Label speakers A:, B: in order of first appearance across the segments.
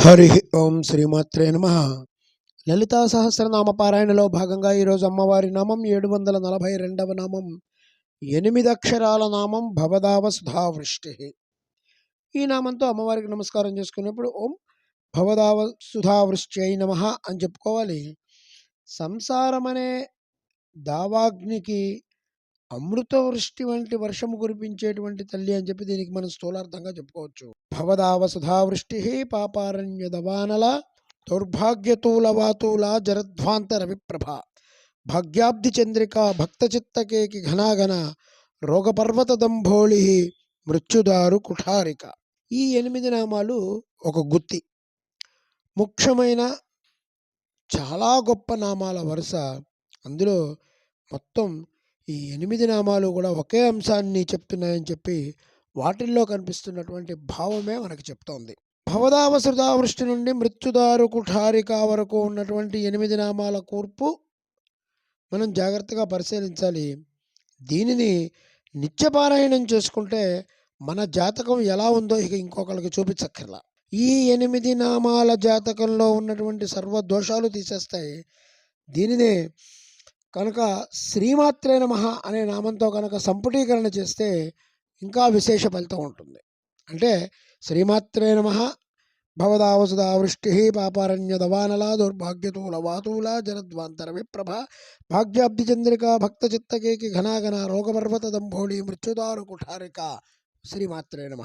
A: హరి ఓం శ్రీమాత్రే నమ. లలితా సహస్రనామ పారాయణలో భాగంగా ఈరోజు అమ్మవారి నామం ఏడు వందల నలభై రెండవ నామం. ఎనిమిది అక్షరాల నామం భవదావ సుధావృష్టి ఈ నామంతో అమ్మవారికి నమస్కారం చేసుకున్నప్పుడు ఓం భవదావ సుధావృష్టి అయి నమ అని చెప్పుకోవాలి. సంసారం అనే దావాగ్నికి అమృతవృష్టి వంటి వర్షము కురిపించేటువంటి తల్లి అని చెప్పి దీనికి మనం స్థూలార్థంగా చెప్పుకోవచ్చు. భవదావసుధావృష్టి పాపారణ్య దవానల దౌర్భాగ్యతూల వాతూల జరధ్వాంత రవిప్రభ భాగ్యాబ్ది చంద్రిక భక్త చిత్తకేకి ఘనాఘన రోగపర్వత దంభోళి మృత్యుదారు కుఠారిక. ఈ ఎనిమిది నామాలు ఒక గుత్తి. ముఖ్యమైన చాలా గొప్ప నామాల వరుస. అందులో మొత్తం ఈ ఎనిమిది నామాలు కూడా ఒకే అంశాన్ని చెప్తున్నాయని చెప్పి వాటిల్లో కనిపిస్తున్నటువంటి భావమే మనకు చెప్తోంది. భవదావసృదావృష్టి నుండి మృత్యుదారు కుఠారిక వరకు ఉన్నటువంటి ఎనిమిది నామాల కూర్పు మనం జాగ్రత్తగా పరిశీలించాలి. దీనిని నిత్యపారాయణం చేసుకుంటే మన జాతకం ఎలా ఉందో ఇక ఇంకొకరికి చూపించక్కర్లా. ఈ ఎనిమిది నామాల జాతకంలో ఉన్నటువంటి సర్వ దోషాలు తీసేస్తాయి. దీనినే కనుక శ్రీమాత్రే నమ అనే నామంతో కనుక సంపుటీకరణ చేస్తే ఇంకా విశేష ఫలితం ఉంటుంది. అంటే శ్రీమాత్రే నమ భవదావసుదావృష్టి పాపారణ్య దవానలా దౌర్భాగ్యతూల వాతూల జనద్వాంతర విప్రభ భాగ్యాబ్ది చంద్రిక భక్త చిత్తకేకి ఘనాఘన రోగపర్వత దంభోళి మృత్యుదారు కుఠారిక శ్రీమాత్రే నమ.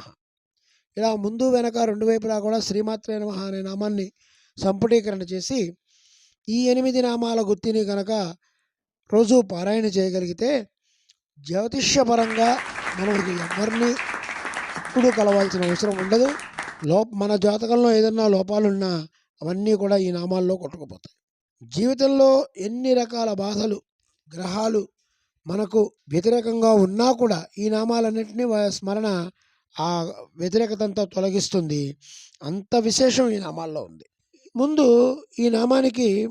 A: ఇలా ముందు వెనక రెండు వైపులా కూడా శ్రీమాత్రే నమ అనే నామాన్ని సంపుటీకరణ చేసి ఈ ఎనిమిది నామాల గుర్తిని కనుక రోజు పారాయణ చేయగలిగితే జ్యోతిష్యపరంగా మనకి ఎవరిని ఎప్పుడూ కలవాల్సిన అవసరం ఉండదు. లో మన జాతకంలో ఏదన్నా లోపాలున్నా అవన్నీ కూడా ఈ నామాల్లో కొట్టుకుపోతాయి. జీవితంలో ఎన్ని రకాల బాధలు గ్రహాలు మనకు వ్యతిరేకంగా ఉన్నా కూడా ఈ నామాలన్నింటినీ స్మరణ ఆ వ్యతిరేకతంతా తొలగిస్తుంది. అంత విశేషం ఈ నామాల్లో ఉంది. ముందు ఈ నామానికి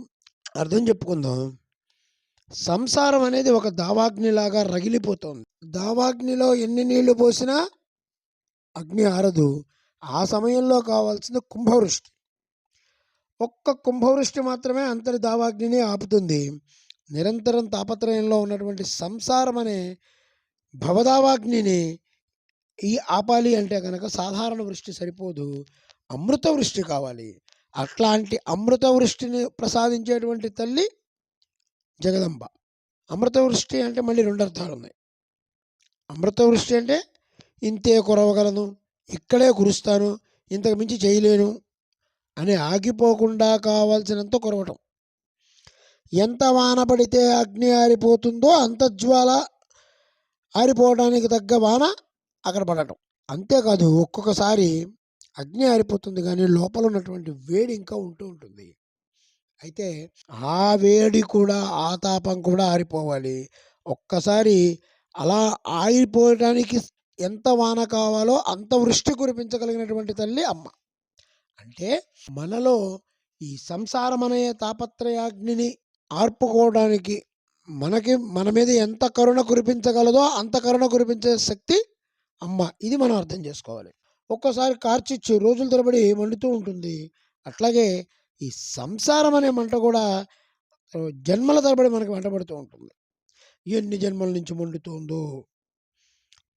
A: అర్థం చెప్పుకుందాం. సంసారం అనేది ఒక దావాగ్నిలాగా రగిలిపోతుంది. దావాగ్నిలో ఎన్ని నీళ్ళు పోసినా అగ్ని ఆరదు. ఆ సమయంలో కావాల్సింది కుంభవృష్టి. ఒక్క కుంభవృష్టి మాత్రమే అంతటి దావాగ్నిని ఆపుతుంది. నిరంతరం తాపత్రయంలో ఉన్నటువంటి సంసారం అనే భవదావాగ్నిని ఈ ఆపాలి అంటే కనుక సాధారణ వృష్టి సరిపోదు. అమృత వృష్టి కావాలి. అట్లాంటి అమృత వృష్టిని ప్రసాదించేటువంటి తల్లి జగదంబ. అమృతవృష్టి అంటే మళ్ళీ రెండు అర్థాలు ఉన్నాయి. అమృతవృష్టి అంటే ఇంతే కురవగలను ఇక్కడే కురుస్తాను ఇంతకు మించి చేయలేను అని ఆగిపోకుండా కావాల్సినంత కురవటం. ఎంత వాన పడితే అగ్ని ఆరిపోతుందో అంత జ్వాల ఆరిపోవడానికి తగ్గ వాన అక్కడ పడటం. అంతేకాదు ఒక్కొక్కసారి అగ్ని ఆరిపోతుంది కానీ లోపల ఉన్నటువంటి వేడి ఇంకా ఉంటూ ఉంటుంది. అయితే ఆ వేడి కూడా ఆ తాపం కూడా ఆరిపోవాలి. ఒక్కసారి అలా ఆరిపోవడానికి ఎంత వాన కావాలో అంత వృష్టి కురిపించగలిగినటువంటి తల్లి అమ్మ. అంటే మనలో ఈ సంసారమనే తాపత్రయాగ్నిని ఆర్పుకోవడానికి మనకి మన మీద ఎంత కరుణ కురిపించగలదో అంత కరుణ కురిపించే శక్తి అమ్మ. ఇది మనం అర్థం చేసుకోవాలి. ఒక్కసారి కార్చిచ్చు రోజుల తరబడి మండుతూ ఉంటుంది. అట్లాగే ఈ సంసారం అనే మంట కూడా జన్మల తరబడి మనకి వెంటబడుతూ ఉంటుంది. ఎన్ని జన్మల నుంచి మండుతుందో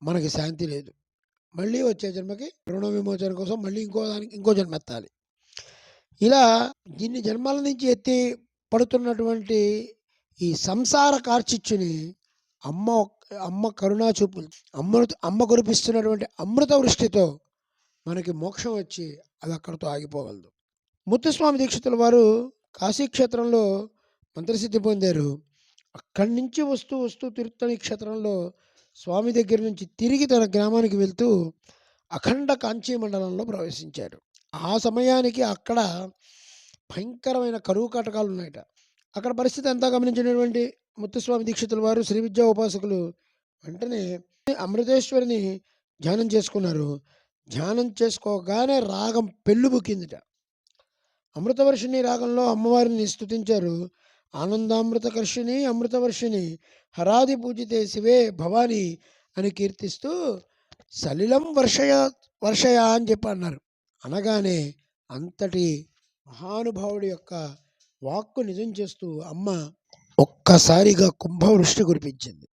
A: మనకి శాంతి లేదు. మళ్ళీ వచ్చే జన్మకి రుణ విమోచన కోసం మళ్ళీ ఇంకో దానికి ఇంకో జన్మ ఎత్తాలి. ఇలా ఇన్ని జన్మల నుంచి ఎత్తి పడుతున్నటువంటి ఈ సంసార కార్చిచ్చుని అమ్మ అమ్మ కరుణా చూపులు అమృత అమ్మ కురిపిస్తున్నటువంటి అమృత వృష్టితో మనకి మోక్షం వచ్చి అది అక్కడితో ఆగిపోగలదు. ముత్తుస్వామి దీక్షితుల వారు కాశీక్షేత్రంలో మంత్రసిద్ధి పొందారు. అక్కడి నుంచి వస్తూ వస్తూ తిరుత్తణి క్షేత్రంలో స్వామి దగ్గర నుంచి తిరిగి తన గ్రామానికి వెళ్తూ అఖండ కాంచీ మండలంలో ప్రవేశించారు. ఆ సమయానికి అక్కడ భయంకరమైన కరువు కాటకాలు ఉన్నాయట. అక్కడ పరిస్థితి అంతా గమనించినటువంటి ముత్తుస్వామి దీక్షితుల వారు శ్రీ విద్యా ఉపాసకులు వెంటనే అమృతేశ్వరిని ధ్యానం చేసుకున్నారు. ధ్యానం చేసుకోగానే రాగం పెళ్ళుబుకిందిట అమృతవర్షిణి రాగంలో అమ్మవారిని స్తుతించారు. ఆనందామృతకర్షిణి అమృతవర్షిణి హరాది పూజితే శివే భవాని అని కీర్తిస్తూ సలిలం వర్షయ వర్షయ అని చెప్పి అన్నారు. అనగానే అంతటి మహానుభావుడి యొక్క వాక్కు నిజం చేస్తూ అమ్మ ఒక్కసారిగా కుంభవృష్టి కురిపించింది.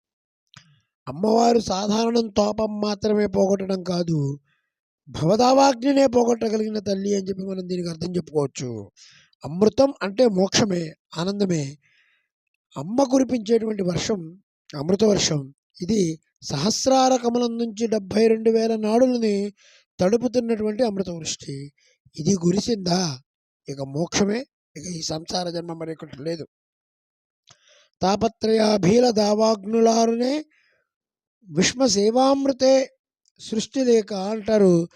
A: అమ్మవారు సాధారణం తోపం మాత్రమే పోగొట్టడం కాదు భవదావాగ్నినే పోగొట్టగలిగిన తల్లి అని చెప్పి మనం దీనికి అర్థం చెప్పుకోవచ్చు. అమృతం అంటే మోక్షమే ఆనందమే. అమ్మ కురిపించేటువంటి వర్షం అమృత వర్షం ఇది సహస్రార కమలం నుంచి డెబ్భై రెండు వేల నాడులని తడుపుతున్నటువంటి అమృత వృష్టి. ఇది గురిసిందా? ఇక మోక్షమే ఇక ఈ సంసార జన్మ మరొకటి లేదు. తాపత్రయాభీల దావాగ్నులారునే విష్మ సేవామృతే సృష్టి లేక అంటారు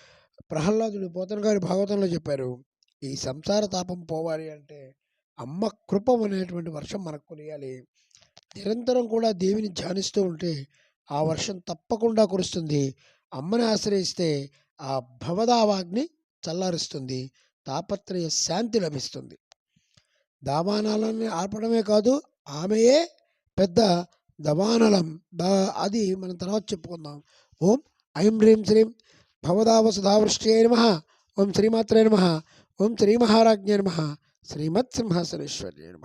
A: ప్రహ్లాదుడు పోతన గారి భాగవతంలో చెప్పారు. ఈ సంసార తాపం పోవాలి అంటే అమ్మ కృపం అనేటువంటి వర్షం మనకు కురియాలి నిరంతరం కూడా దేవిని ధ్యానిస్తూ ఉంటే ఆ వర్షం తప్పకుండా కురుస్తుంది. అమ్మని ఆశ్రయిస్తే ఆ భవదావాగ్ని చల్లారుస్తుంది. తాపత్రయ శాంతి లభిస్తుంది. దావానాలని ఆర్పడమే కాదు ఆమెయే పెద్ద దవానలం. దా అది మనం తర్వాత చెప్పుకుందాం. ఓం ఐం హ్రీం శ్రీం భవదావసుధావృష్ట్యై నమ ఓం శ్రీమాత్రే నమ ఓం శ్రీ మహారాజ్ఞే నమ శ్రీమత్ సింహాసనేశ్వర్యే నమ